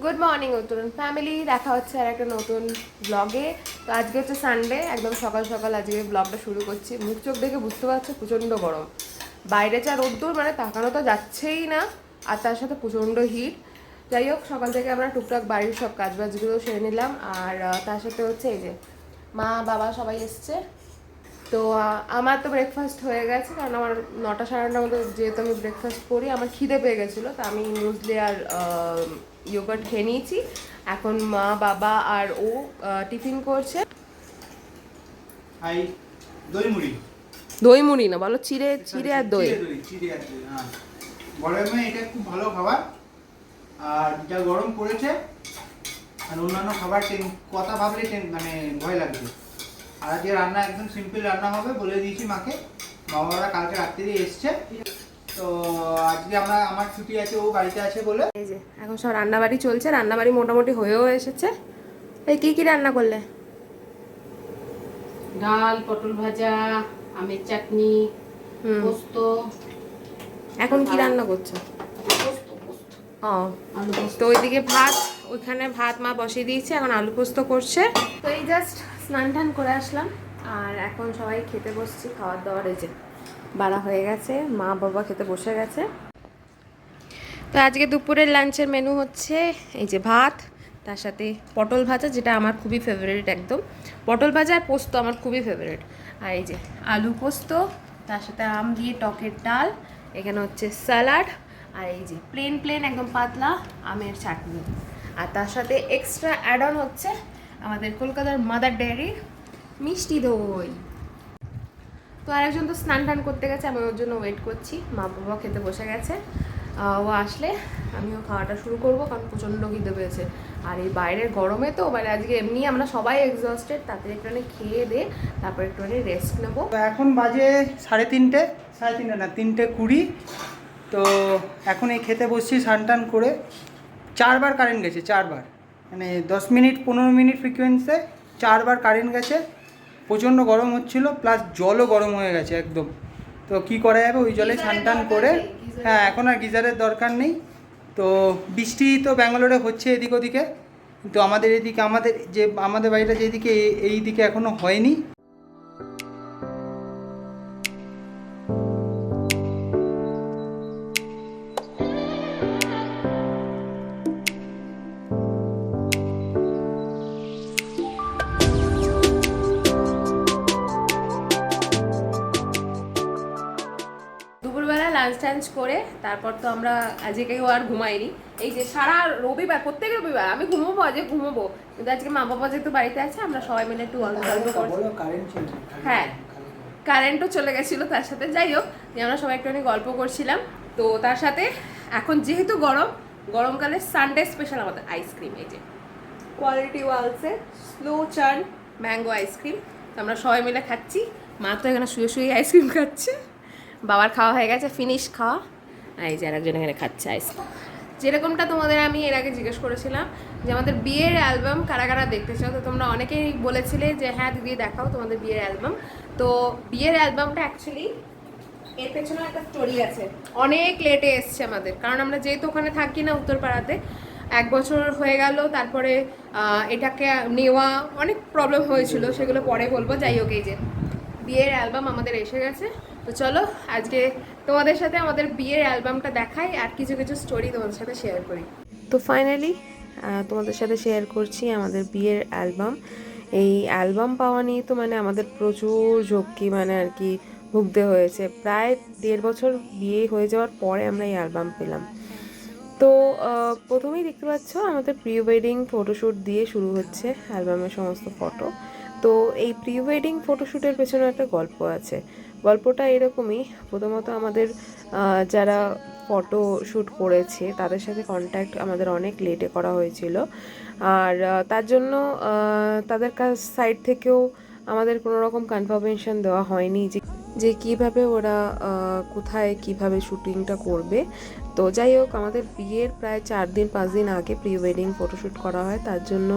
Good morning উত্তরণ family দেখা হচ্ছে আর একটা নতুন ব্লগে তো আজকে হচ্ছে সানডে একদম সকাল সকাল আজকে ব্লগটা শুরু করছি। মুখ চোখ দেখে বুঝতে পারছ, প্রচণ্ড গরম। বাইরে যা রোদ্দুর মানে তাকানো তো যাচ্ছেই না। আর তার সাথে প্রচণ্ড হিট যাই হোক, সকাল থেকে আমরা টুকটাক বাড়ির সব কাজবাজগুলো সেরে নিলাম। আর তার সাথে হচ্ছে এই যে মা, বাবা সবাই এসছে। তো আমার তো ব্রেকফাস্ট হয়ে গেছে। কারণ আমার নটা সাড়ে নটার মধ্যে যেহেতু আমি ব্রেকফাস্ট করি, আমার খিদে পেয়ে গেছিল। তা আমি মুসলি আর ইয়োগার্ট খেয়ে নিয়েছি। এখন মা বাবা আর ও টিফিন করছে। দই মুড়ি। দই মুড়ি না বলো চিড়ে চিড়ে আর দই। চিড়ে আর দই হ্যাঁ। গরমে এটা খুব ভালো খাবার। আর যা গরম পড়েছে আর অন্যান্য খাবার কথা ভাবলে মানে ভয় লাগছে। আর আজকে রান্না একদম সিম্পল রান্না হবে বলে দিয়েছি মাকে। বাবারা কালকে রাত্রি এসছে। তো আজকে আমরা আমার ছুটি আছে ও বাড়িতে আছে বলে। এই যে এখন সব রান্নাবাড়ি চলছে রান্নাবাড়ি মোটামুটি হয়েও এসেছে। এই কি কি রান্না করলে? ডাল পটল ভাজা আমের চাটনি পোস্ত। এখন কি রান্না করছ? পোস্ত পোস্ত। ও তো ওইদিকে ভাত ওইখানে ভাত মা বসিয়ে দিয়েছে এখন আলু পোস্ত করছে। তো এই জাস্ট স্নান টান করে আসলাম আর এখন সবাই খেতে বসছি খাওয়ার দাওয়ার এই যে। বাড়া হয়ে গেছে, মা বাবা খেতে বসে গেছে। তো আজকে দুপুরের লাঞ্চের মেনু হচ্ছে এই যে ভাত, তার সাথে পটল ভাজা, যেটা আমার খুবই ফেভারিট একদম। পটল ভাজা আর পোস্ত আমার খুবই ফেভারিট আর এই যে আলু পোস্ত, তার সাথে আম দিয়ে টকের ডাল, এখানে হচ্ছে স্যালাড আর এই যে প্লেন প্লেন একদম পাতলা আমের চাটনি। আর তার সাথে এক্সট্রা অ্যাড অন হচ্ছে আমাদের কলকাতার মাদার ডেয়ারির মিষ্টি দই। তো আরেকজন তো স্নান টান করতে গেছে, আমি ওর জন্য ওয়েট করছি। মা বাবা খেতে বসে গেছে। ও আসলে, আমিও খাওয়াটা শুরু করব কারণ প্রচণ্ড খিদে পেয়েছে। আর এই বাইরের গরমে তো মানে আজকে এমনি আমরা সবাই এক্সস্টেড তাতে একটুখানি খেয়ে দে, তারপর একটুখানি রেস্ট নেব। এখন বাজে সাড়ে তিনটে সাড়ে তিনটে না, তিনটে কুড়ি। তো এখন এই খেতে বসছি টান করে। চারবার কারেন্ট গেছে, চারবার। মানে দশ মিনিট, পনেরো মিনিট ফ্রিকোয়েন্সে চারবার কারেন্ট গেছে। প্রচণ্ড গরম হচ্ছিল প্লাস জলও গরম হয়ে গেছে একদম। তো কি করা যাবে? ওই জলে ছান টান করে হ্যাঁ এখন আর গিজারের দরকার নেই। তো বৃষ্টি তো ব্যাঙ্গালোরে হচ্ছে এদিক ওদিকে কিন্তু আমাদের এদিকে আমাদের যে আমাদের বাড়িটা যেদিকে এই- এই দিকে এখনও হয়নি। লাঞ্চ টাঞ্চ করে তারপর তো আমরা আজকে কেউ আর ঘুমাইনি। এই যে সারা রবিবার প্রত্যেক রবিবার আমি ঘুমোবো আজকে ঘুমোবো। কিন্তু আজকে মা বাবা যেহেতু বাড়িতে আছে আমরা সবাই মিলে একটু গল্প টল্প করছি। হ্যাঁ কারেন্টও চলে গেছিল তার সাথে। যাই হোক যে আমরা সবাই একটুখানি গল্প করছিলাম। তো তার সাথে এখন যেহেতু গরম গরমকালে সানডে স্পেশাল আমাদের আইসক্রিম এই যে Kwality ওয়ালসে slow churn mango ice cream তো আমরা সবাই মিলে খাচ্ছি। মা তো এখানে শুয়ে শুয়ে আইসক্রিম খাচ্ছে। বাবার খাওয়া হয়ে গেছে ফিনিশ খাওয়া। এই যে আরেকজন এখানে খাচ্ছে আইসক্রিম যেরকমটা তোমাদের আমি এর আগে জিজ্ঞেস করেছিলাম যে আমাদের বিয়ের অ্যালবাম কারা কারা দেখতে চাও? তো তোমরা অনেকেই বলেছিলে যে হ্যাঁ দিদি দেখাও তোমাদের বিয়ের অ্যালবাম তো বিয়ের অ্যালবামটা অ্যাকচুয়ালি এর পেছনে একটা স্টোরি আছে। অনেক লেটে এসছে আমাদের। কারণ আমরা যেহেতু ওখানে থাকি না উত্তরপাড়াতে এক বছর হয়ে গেল তারপরে এটাকে নেওয়া অনেক প্রবলেম হয়েছিল সেগুলো পরে বলব। যাই হোক এই যে বিয়ের অ্যালবাম আমাদের এসে গেছে। তো চলো, আজকে তোমাদের সাথে আমাদের বিয়ের অ্যালবামটা দেখাই আর কিছু কিছু স্টোরি তোমাদের সাথে শেয়ার করি। তো ফাইনালি তোমাদের সাথে শেয়ার করছি আমাদের বিয়ের অ্যালবাম। এই অ্যালবাম পাওয়া নিয়ে তো মানে আমাদের প্রচুর ঝক্কি মানে আর কি ভুগতে হয়েছে। প্রায় দেড় বছর বিয়ে হয়ে যাওয়ার পরে আমরা এই অ্যালবাম পেলাম। তো প্রথমেই দেখতে পাচ্ছ আমাদের প্রি ওয়েডিং ফটোশ্যুট দিয়ে শুরু হচ্ছে অ্যালবামের সমস্ত ফটো তো এই প্রি ওয়েডিং ফটোশ্যুটের পেছনে একটা গল্প আছে। গল্পটা এরকমই। প্রথমত আমাদের যারা ফটো শ্যুট করেছে, তাদের সাথে কন্ট্যাক্ট আমাদের অনেক লেটে করা হয়েছিল। আর তার জন্য তাদের কাছ সাইড থেকেও আমাদের কোনো রকম কনফার্মেশন দেওয়া হয়নি যে যে কীভাবে ওরা কোথায় কীভাবে শুটিংটা করবে। তো যাই হোক, আমাদের বিয়ের প্রায় চার দিন, পাঁচ দিন আগে প্রি ওয়েডিং ফটোশ্যুট করা হয়। তার জন্য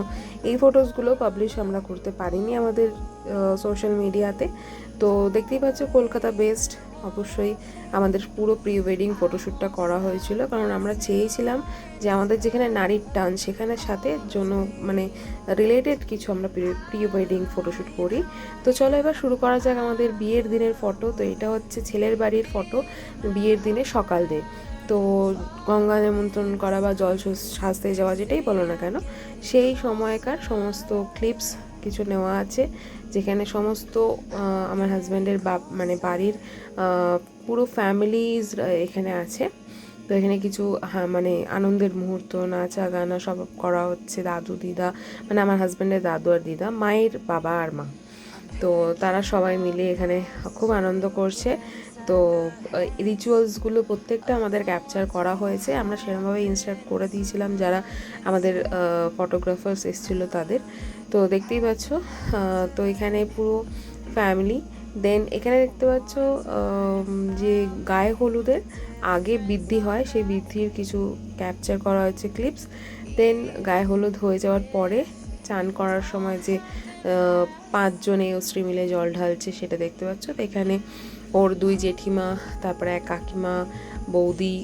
এই ফটোসগুলো পাবলিশ আমরা করতে পারিনি আমাদের সোশ্যাল মিডিয়াতে তো দেখতেই পাচ্ছ কলকাতা বেস্ট অবশ্যই আমাদের পুরো প্রি ওয়েডিং ফটোশ্যুটটা করা হয়েছিল। কারণ আমরা চেয়েছিলাম যে আমাদের যেখানে নারীর টান সেখানে সাথে জন্য মানে রিলেটেড কিছু আমরা প্রি ওয়েডিং ফটোশ্যুট করি। তো চলো এবার শুরু করা যাক আমাদের বিয়ের দিনের ফটো তো এটা হচ্ছে ছেলের বাড়ির ফটো বিয়ের দিনে সকাল দিয়ে তো গঙ্গা নিমন্ত্রণ করা বা জল সাজতে যাওয়া যেটাই বলো না কেন, সেই সময়কার সমস্ত ক্লিপস কিছু নেওয়া আছে। যেখানে সমস্ত আমার হাজব্যান্ডের বাপ মানে বাড়ির পুরো ফ্যামিলিজ এখানে আছে। তো এখানে কিছু হ্যাঁ মানে আনন্দের মুহূর্ত নাচা গানা সব করা হচ্ছে, দাদু, দিদা মানে আমার হাজব্যান্ডের দাদু আর দিদা, মায়ের বাবা আর মা। তো তারা সবাই মিলে এখানে খুব আনন্দ করছে। তো রিচুয়ালসগুলো প্রত্যেকটা আমাদের ক্যাপচার করা হয়েছে। আমরা সেরকমভাবে ইনস্টার্ট করে দিয়েছিলাম যারা আমাদের ফটোগ্রাফার্স এসেছিল তাদের। তো দেখতেই পাচ্ছ তো এখানে পুরো ফ্যামিলি দেন এখানে দেখতে পাচ্ছ যে গায়ে হলুদের আগে বৃদ্ধি হয়, সেই বৃদ্ধির কিছু ক্যাপচার করা হয়েছে ক্লিপস দেন গায়ে হলুদ হয়ে যাওয়ার পরে চান করার সময় যে পাঁচজনে স্ত্রী মিলে জল ঢালছে সেটা দেখতে পাচ্ছ, তো এখানে ওর দুই জেঠিমা, তারপরে এক কাকিমা, বৌদি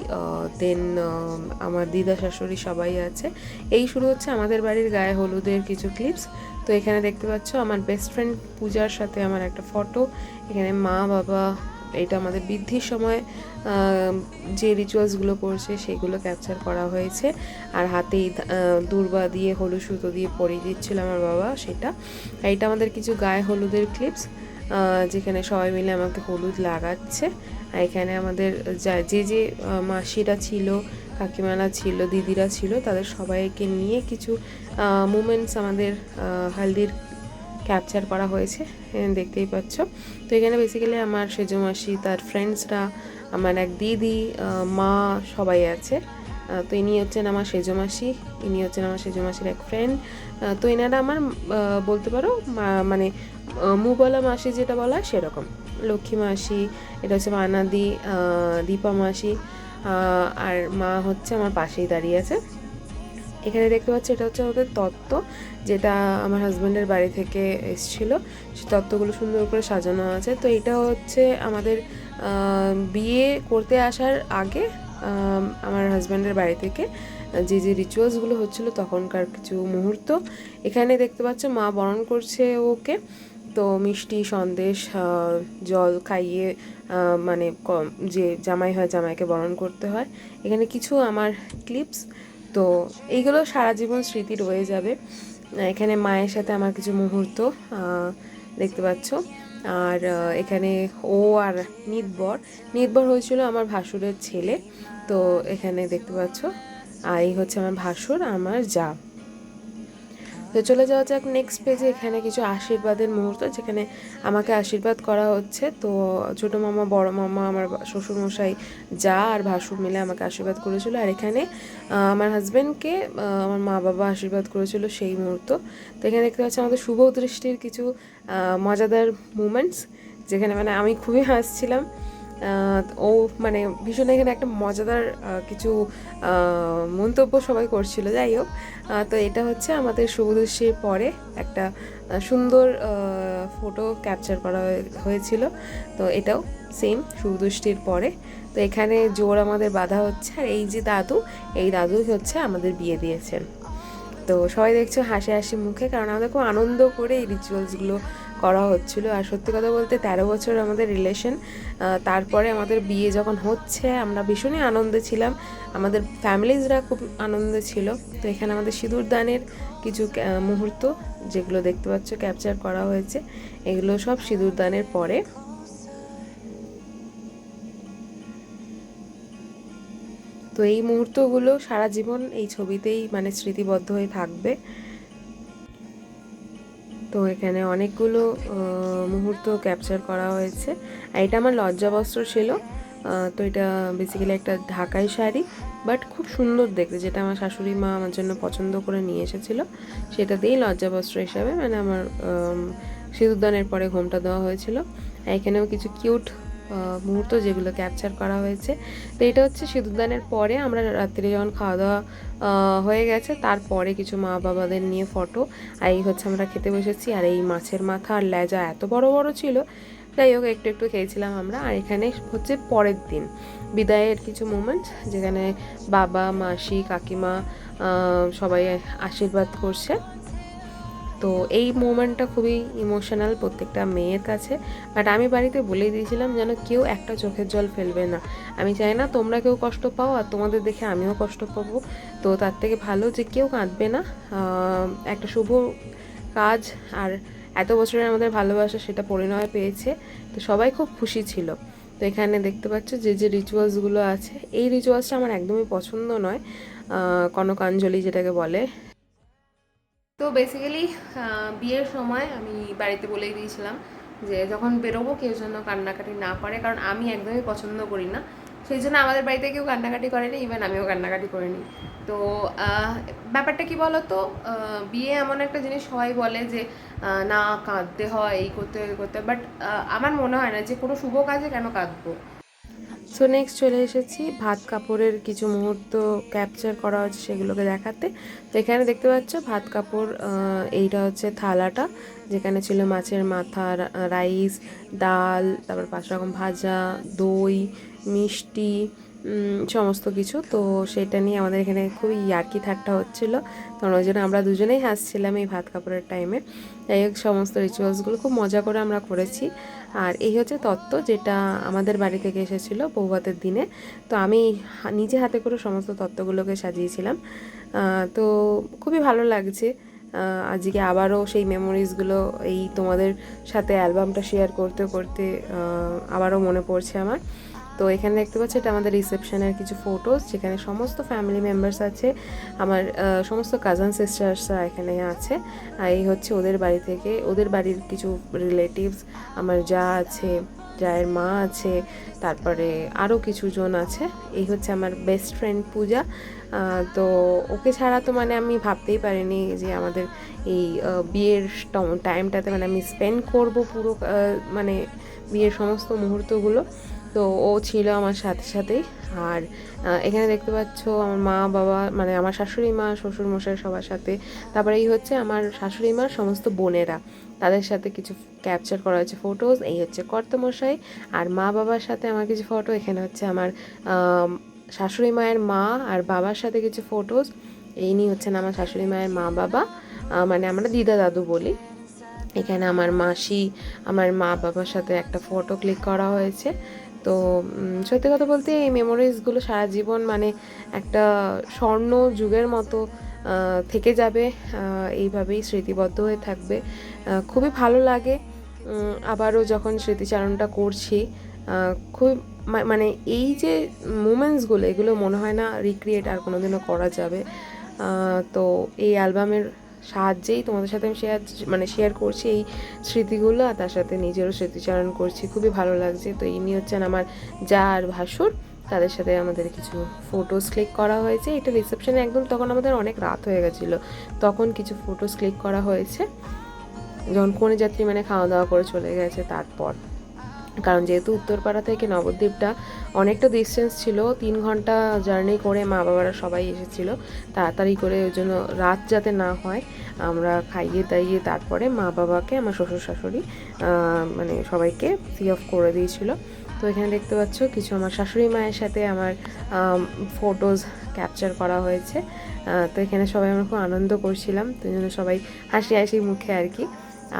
দেন আমার দিদা শাশুড়ি সবাই আছে। এই শুরু হচ্ছে আমাদের বাড়ির গায়ে হলুদের কিছু ক্লিপস তো এখানে দেখতে পাচ্ছ আমার বেস্ট ফ্রেন্ড পূজার সাথে আমার একটা ফটো এখানে মা, বাবা, এটা আমাদের বৃদ্ধির সময় যে রিচুয়ালসগুলো করছে সেগুলো ক্যাপচার করা হয়েছে। আর হাতেই দূর্বা দিয়ে, হলুদ সুতো দিয়ে পরিয়ে দিচ্ছিল আমার বাবা সেটা। এটা আমাদের কিছু গায়ে হলুদের ক্লিপস যেখানে সবাই মিলে আমাকে হলুদ লাগাচ্ছে। আর এখানে আমাদের যা- যে যে মাসিরা ছিল, কাকিমারা ছিল, দিদিরা ছিল, তাদের সবাইকে নিয়ে কিছু মুমেন্টস আমাদের হালদির ক্যাপচার করা হয়েছে। দেখতেই পাচ্ছ। তো এখানে বেসিক্যালি আমার সেজো মাসি, তার ফ্রেন্ডসরা আমার এক দিদি মা সবাই আছে। তো ইনি হচ্ছেন আমার সেজো মাসি, ইনি হচ্ছেন আমার সেজো মাসির এক ফ্রেন্ড তো এনারা আমার বলতে পারো মানে মুবলা মাসি যেটা বলা হয় সেরকম। লক্ষ্মী মাসি, এটা হচ্ছে মানাদি দীপা মাসি আর মা হচ্ছে আমার পাশেই দাঁড়িয়ে আছে। এখানে দেখতে পাচ্ছি এটা হচ্ছে আমাদের তত্ত্ব, যেটা আমার হাজব্যান্ডের বাড়ি থেকে এসেছিল। সে তত্ত্বগুলো সুন্দর করে সাজানো আছে। তো এটা হচ্ছে আমাদের বিয়ে করতে আসার আগে আমার হাজব্যান্ডের বাড়ি থেকে যে যে রিচুয়ালসগুলো হচ্ছিল তখনকার কিছু মুহূর্ত। এখানে দেখতে পাচ্ছ মা বরণ করছে ওকে। তো মিষ্টি সন্দেশ জল খাইয়ে মানে যে জামাই হয় জামাইকে বরণ করতে হয়। এখানে কিছু আমার ক্লিপস তো এইগুলো সারা জীবন স্মৃতি রয়ে যাবে। এখানে মায়ের সাথে আমার কিছু মুহূর্ত দেখতে পাচ্ছ। আর এখানে ও আর নিতবর নিতবর হয়েছিল আমার ভাসুরের ছেলে। তো এখানে দেখতে পাচ্ছ, আর এই হচ্ছে আমার ভাসুর, আমার যা। তো চলে যাওয়া যাক নেক্সট পেজে এখানে কিছু আশীর্বাদের মুহূর্ত, যেখানে আমাকে আশীর্বাদ করা হচ্ছে। তো ছোটো মামা, বড় মামা, আমার শ্বশুরমশাই যা আর ভাসুর মিলে আমাকে আশীর্বাদ করেছিল। আর এখানে আমার হাজব্যান্ডকে আমার মা বাবা আশীর্বাদ করেছিল সেই মুহূর্ত। তো এখানে দেখতে পাচ্ছি আমাদের শুভ দৃষ্টির কিছু মজাদার মুমেন্টস যেখানে মানে আমি খুবই হাসছিলাম। ও মানে ভীষণ এখানে একটা মজাদার কিছু মন্তব্য সবাই করছিল, যাই হোক। তো এটা হচ্ছে আমাদের শুভদৃষ্টির পরে একটা সুন্দর ফটো ক্যাপচার করা হয়ে- হয়েছিল। তো এটাও সেম শুভদৃষ্টির পরে। তো এখানে জোর আমাদের বাধা হচ্ছে। আর এই যে দাদু, এই দাদুই হচ্ছে আমাদের বিয়ে দিয়েছেন। তো সবাই দেখছ হাসি হাসি মুখে, কারণ আমাদের খুব আনন্দ করে এই রিচুয়ালসগুলো করা হচ্ছিল। আর সত্যি কথা বলতে তেরো বছর আমাদের রিলেশন তারপরে আমাদের বিয়ে যখন হচ্ছে, আমরা ভীষণই আনন্দে ছিলাম। আমাদের ফ্যামিলিজরা খুব আনন্দে ছিল। তো এখানে আমাদের সিঁদুর দানের কিছু মুহূর্ত, যেগুলো দেখতে পাচ্ছ ক্যাপচার করা হয়েছে, এগুলো সব সিঁদুর দানের পরে। তো এই মুহূর্তগুলো সারা জীবন এই ছবিতেই মানে স্মৃতিবদ্ধ হয়ে থাকবে। তো এখানে অনেকগুলো মুহূর্ত ক্যাপচার করা হয়েছে। আর এটা আমার লজ্জা বস্ত্র ছিল। তো এটা বেসিক্যালি একটা ঢাকাই শাড়ি বাট খুব সুন্দর দেখতে। যেটা আমার শাশুড়ি মা আমার জন্য পছন্দ করে নিয়ে এসেছিল। সেটা দিয়েই লজ্জা বস্ত্র হিসাবে মানে আমার আম, সিঁদুরদানের পরে ঘোমটা দেওয়া হয়েছিল। এখানেও কিছু কিউট মুহূর্ত যেগুলো ক্যাপচার করা হয়েছে। তো এটা হচ্ছে সিঁদুরদানের পরে আমরা রাত্রে যখন খাওয়া দাওয়া হয়ে গেছে, তারপরে কিছু মা বাবাদের নিয়ে ফটো আর এই হচ্ছে আমরা খেতে বসেছি, আর এই মাছের মাথা আর লেজা এত বড় বড় ছিল। যাই হোক, একটু একটু খেয়েছিলাম আমরা। আর এখানে হচ্ছে পরের দিন, বিদায়ের কিছু মুমেন্টস যেখানে বাবা, মাসি, কাকিমা সবাই আশীর্বাদ করছে। তো এই মোমেন্টটা খুবই ইমোশনাল প্রত্যেকটা মেয়ের কাছে। বাট আমি বাড়িতে বলেই দিয়েছিলাম যেন কেউ একটা চোখের জল ফেলবে না। আমি চাই না তোমরা কেউ কষ্ট পাও আর তোমাদের দেখে আমিও কষ্ট পাবো। তো তার থেকে ভালো যে কেউ কাঁদবে না। একটা শুভ কাজ আর এত বছরের আমাদের ভালোবাসা সেটা পরিণয় পেয়েছে। তো সবাই খুব খুশি ছিল। তো এখানে দেখতে পাচ্ছ যে যে রিচুয়ালসগুলো আছে, এই রিচুয়ালসটা আমার একদমই পছন্দ নয়। কনকাঞ্জলি যেটাকে বলে। তো বেসিক্যালি বিয়ের সময় আমি বাড়িতে বলেই দিয়েছিলাম যে যখন বেরোবো কেউ যেন কান্নাকাটি না করে, কারণ আমি একদমই পছন্দ করি না। সেই জন্য আমাদের বাড়িতে কেউ কান্নাকাটি করেনি ইভেন আমিও কান্নাকাটি করিনি। তো ব্যাপারটা কি বলো তো বিয়ে এমন একটা জিনিস সবাই বলে যে না, কাঁদতে হয়, এই করতে, ওই করতে বাট আমার মনে হয় না যে কোনো শুভ কাজে কেন কাঁদবো। সো নেক্সট চলে এসেছি ভাত কাপড়ের কিছু মুহূর্ত ক্যাপচার করা হচ্ছে সেগুলোকে দেখাতে। তো এখানে দেখতে পাচ্ছ ভাত কাপড় এইটা হচ্ছে থালাটা, যেখানে ছিল মাছের মাথা রাইস, ডাল, তারপর পাঁচ রকম ভাজা, দই, মিষ্টি সমস্ত কিছু। তো সেটা নিয়ে আমাদের এখানে খুবই ইয়ার্কি ঠাট্টা হচ্ছিল। তখন ওই জন্য আমরা দুজনেই হাসছিলাম এই ভাত কাপড়ের টাইমে যাই হোক, সমস্ত রিচুয়ালসগুলো খুব মজা করে আমরা করেছি। আর এই হচ্ছে তত্ত্ব যেটা আমাদের বাড়ি থেকে এসেছিল বৌভাতের দিনে। তো আমি নিজে হাতে করে সমস্ত তত্ত্বগুলোকে সাজিয়েছিলাম। তো খুবই ভালো লাগছে। আজকে আবারও সেই মেমোরিজগুলো এই তোমাদের সাথে অ্যালবামটা শেয়ার করতে করতে আবারও মনে পড়ছে আমার। তো এখানে দেখতে পাচ্ছি এটা আমাদের রিসেপশনের কিছু ফটোস যেখানে সমস্ত ফ্যামিলি মেম্বার্স আছে, আমার সমস্ত কাজান সিস্টার্সরা এখানে আছে। আর এই হচ্ছে ওদের বাড়ি থেকে, ওদের বাড়ির কিছু রিলেটিভস আমার যা আছে, জায়ের মা আছে, তারপরে আরও কিছু জন আছে। এই হচ্ছে আমার বেস্ট ফ্রেন্ড পূজা। তো ওকে ছাড়া তো মানে আমি ভাবতেই পারিনি যে আমাদের এই বিয়ের টাইমটাতে মানে আমি স্পেন্ড করব পুরো মানে বিয়ের সমস্ত মুহূর্তগুলো। তো ও ছিল আমার সাথে সাথেই। আর এখানে দেখতে পাচ্ছ আমার মা, বাবা মানে আমার শাশুড়ি মা, শ্বশুর মশাই সবার সাথে। তারপরে এই হচ্ছে আমার শাশুড়ি মার সমস্ত বোনেরা। তাদের সাথে কিছু ক্যাপচার করা হয়েছে ফটোজ এই হচ্ছে কর্তমশাই। আর মা, বাবার সাথে আমার কিছু ফটো এখানে হচ্ছে আমার শাশুড়ি মায়ের মা আর বাবার সাথে কিছু ফটোজ এই নিয়ে হচ্ছেন আমার শাশুড়ি মায়ের মা, বাবা মানে আমরা দিদা দাদু বলি। এখানে আমার মাসি, আমার মা, বাবার সাথে একটা ফটো ক্লিক করা হয়েছে। তো সত্যি কথা বলতে এই মেমোরিজগুলো সারা জীবন মানে একটা স্বর্ণ যুগের মতো থেকে যাবে এইভাবেই স্মৃতিবদ্ধ হয়ে থাকবে। খুবই ভালো লাগে আবারও যখন স্মৃতিচারণটা করছি খুব মানে এই যে মুমেন্টসগুলো এগুলো মনে হয় না রিক্রিয়েট আর কোনোদিনও করা যাবে। তো এই অ্যালবামের সাহায্যেই তোমাদের সাথে আমি শেয়ার মানে শেয়ার করছি এই স্মৃতিগুলো আর তার সাথে নিজেরও স্মৃতিচারণ করছি। খুবই ভালো লাগছে। তো ইনি হচ্ছেন আমার যা আর ভাসুর। তাদের সাথে আমাদের কিছু ফটোস ক্লিক করা হয়েছে। এটা রিসেপশনে একদম তখন আমাদের অনেক রাত হয়ে গেছিল। তখন কিছু ফটোস ক্লিক করা হয়েছে। যখন কোনে যাত্রী মানে খাওয়া দাওয়া করে চলে গেছে, তারপর। কারণ যেহেতু উত্তরপাড়া থেকে নবদ্বীপটা অনেকটা ডিস্টেন্স ছিল, তিন ঘণ্টা জার্নি করে মা বাবারা সবাই এসেছিল। তাড়াতাড়ি করে ওই জন্য রাত যাতে না হয়, আমরা খাইয়ে দাইয়ে তারপরে মা বাবাকে, আমার শ্বশুর শাশুড়ি মানে সবাইকে ফি অফ করে দিয়েছিল। তো এখানে দেখতে পাচ্ছ কিছু আমার শাশুড়ি মায়ের সাথে আমার ফটোজ ক্যাপচার করা হয়েছে। তো এখানে সবাই আমরা খুব আনন্দ করছিলাম, তো জন্য সবাই হাসি হাসি মুখে আর কি।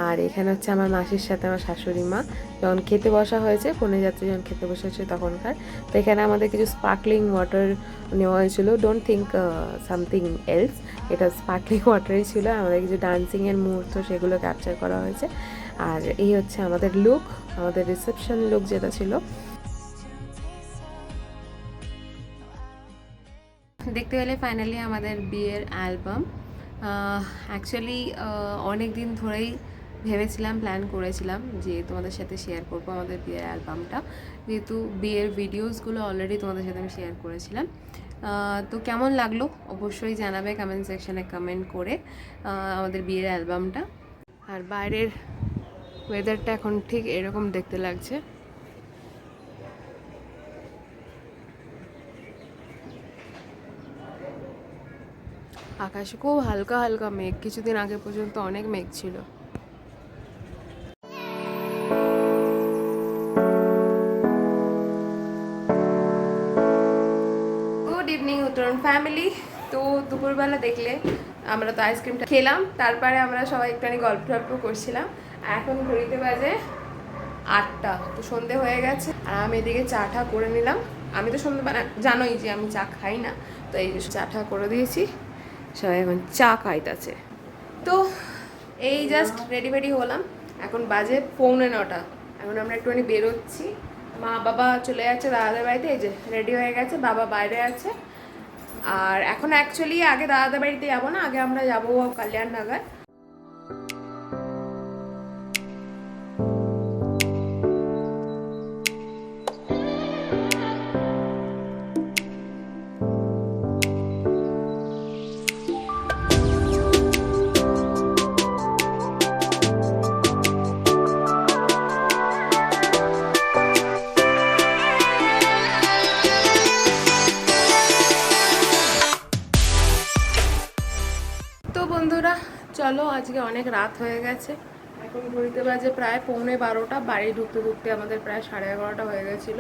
আর এখানে হচ্ছে আমার মাসির সাথে আমার শাশুড়ি মা। যখন খেতে বসা হয়েছে কনে যাত্রী যখন খেতে বসেছে তখনকার। তো এখানে আমাদের কিছু স্পার্কলিং ওয়াটার নেওয়া হয়েছিল। ডোন্ট থিঙ্ক সামথিং এলস এটা স্পার্কলিং ওয়াটারই ছিল। আমাদের কিছু ডান্সিংয়ের মুহূর্ত সেগুলো ক্যাপচার করা হয়েছে। আর এই হচ্ছে আমাদের লুক আমাদের রিসেপশন লুক যেটা ছিল। দেখতে গেলে ফাইনালি আমাদের বিয়ের অ্যালবাম অ্যাকচুয়ালি অনেক দিন ধরেই ভেবেছিলাম প্ল্যান করেছিলাম যে তোমাদের সাথে শেয়ার করব আমাদের বিয়ের অ্যালবামটা যেহেতু বিয়ের ভিডিওসগুলো অলরেডি তোমাদের সাথে আমি শেয়ার করেছিলাম। তো কেমন লাগল? অবশ্যই জানাবে কমেন্ট সেকশানে কমেন্ট করে আমাদের বিয়ের অ্যালবামটা আর বাইরের ওয়েদারটা এখন ঠিক এরকম দেখতে লাগছে। আকাশে খুব হালকা হালকা মেঘ, কিছুদিন আগে পর্যন্ত অনেক মেঘ ছিল। দুপুরবেলা দেখলে আমরা তো আইসক্রিমটা খেলাম, তারপরে আমরা সবাই একটুখানি গল্প টল্প করছিলাম। এখন ঘড়িতে বাজে আটটা, তো সন্ধে হয়ে গেছে, আর আমি এদিকে চা টা করে নিলাম। আমি তো সন্ধ্যেবেলা জানোই যে আমি চা খাই না, তো এই যে চা টা করে দিয়েছি, সবাই এখন চা খাইতেছে। তো এই জাস্ট রেডি ফেডি হলাম, এখন বাজে পৌনে নটা। এখন আমরা একটুখানি বেরোচ্ছি। মা বাবা চলে যাচ্ছে দাদাদের বাড়িতে, এই যে রেডি হয়ে গেছে, বাবা বাইরে আছে। আর এখন অ্যাকচুয়ালি আগে দাদাদের বাড়িতে যাব না আগে আমরা যাব কল্যাণ নগর বন্ধুরা চলো আজকে অনেক রাত হয়ে গেছে। এখন ঘড়িতে বাজে প্রায় পৌনে বারোটা বাড়ি ঢুকতে ঢুকতে আমাদের প্রায় সাড়ে এগারোটা হয়ে গেছিল।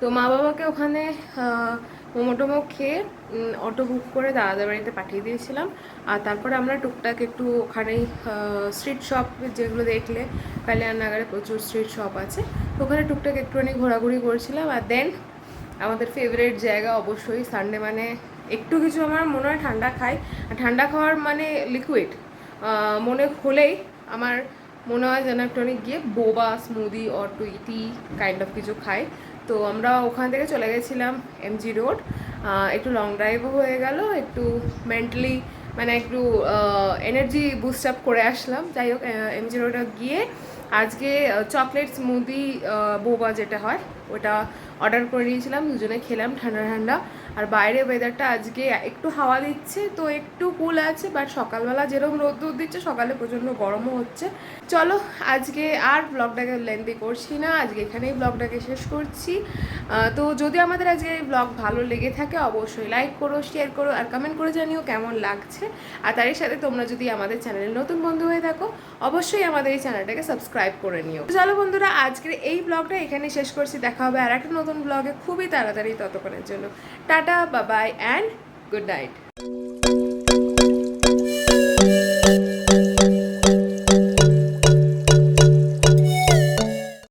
তো মা বাবাকে ওখানে আহ, মোমো টোমো খেয়ে অটো বুক করে দাদাদের বাড়িতে পাঠিয়ে দিয়েছিলাম। আর তারপরে আমরা টুকটাক একটু ওখানেই স্ট্রিট শপ যেগুলো দেখলে কল্যাণনগরে প্রচুর স্ট্রিট শপ আছে তো ওখানে টুকটাক একটুখানি ঘোরাঘুরি করেছিলাম। আর দেন আমাদের ফেভারিট জায়গা অবশ্যই সানডে মানে একটু কিছু আমার মনে হয় ঠান্ডা খাই। আর ঠান্ডা খাওয়ার মানে লিকুইড মনে হলেই আমার মনে হয় যেন একটুখানি গিয়ে boba smoothie or two tea kind of কিছু খাই। তো আমরা ওখান থেকে চলে গেছিলাম এমজি রোড একটু লং ড্রাইভও হয়ে গেল, একটু মেন্টালি মানে একটু এনার্জি বুস্ট আপ করে আসলাম। যাই হোক এমজি রোডে গিয়ে আজকে চকলেট স্মুদি বোবা যেটা হয় ওটা অর্ডার করে নিয়েছিলাম, দুজনে খেলাম ঠান্ডা ঠান্ডা। আর বাইরে ওয়েদারটা আজকে একটু হাওয়া দিচ্ছে, তো একটু কুল আছে বাট সকালবেলা যেরকম রোদ রোদ দিচ্ছে, সকালে প্রচণ্ড গরমও হচ্ছে। চলো, আজকে আর ব্লগটাকে লেন্দি করছি না, আজকে এখানেই ব্লগটাকে শেষ করছি। তো যদি আমাদের আজকে এই ব্লগ ভালো লেগে থাকে, অবশ্যই লাইক করো শেয়ার করো, আর কমেন্ট করে জানিও কেমন লাগছে। আর তারই সাথে তোমরা যদি আমাদের চ্যানেলের নতুন বন্ধু হয়ে থাকো, অবশ্যই আমাদের এই চ্যানেলটাকে সাবস্ক্রাইব করে নিও। চলো বন্ধুরা, আজকের এই ব্লগটা এখানে শেষ করছি দেখা হবে আর একটা নতুন ব্লগে খুবই তাড়াতাড়ি ততক্ষণের জন্য। টাটা বা বাই অ্যান্ড গুড নাইট